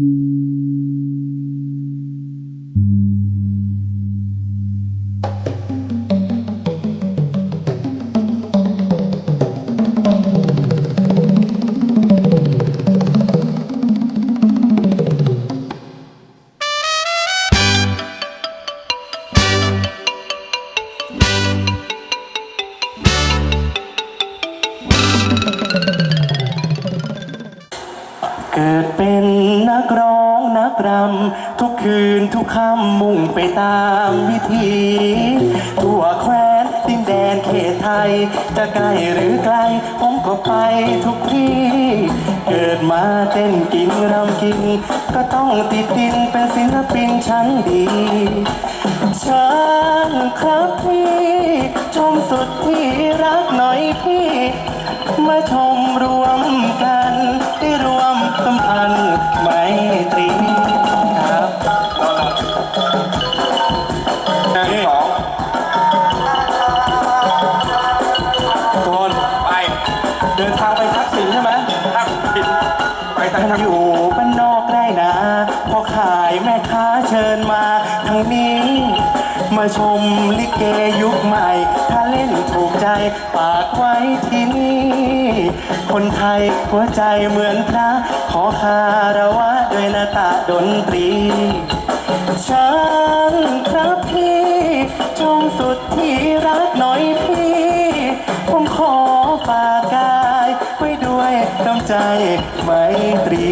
Mm-hmm. เกิดเป็นนักร้องนักรำทุกคืนทุกค่ำมุ่งไปตามวิธีทั่วแคว้นดินแดนเขตไทย จะไกล้หรือไกลผมก็ไปทุกที่ เกิดมาเต้นกินรำกิน ก็ต้องติดดินเป็นศิลปินชั้นดีฉันครับพี่ชมสุดที่รักหน่อยพี่ มาชมรวมกัน ทางองอยู่บ้านนอกได้นะพอขายแม่ค้าเชิญมาทางนี้ มาชมลิเกยุคใหม่ ถ้าเล่นถูกใจฝากไว้ที่นี่ คนไทยหัวใจเหมือนพระขอคารวะด้วยหนาตาดนตรีฉันครับพี่จงสุดที่รักหน่อยพี่ ผมขอฝาก ใจไมตรี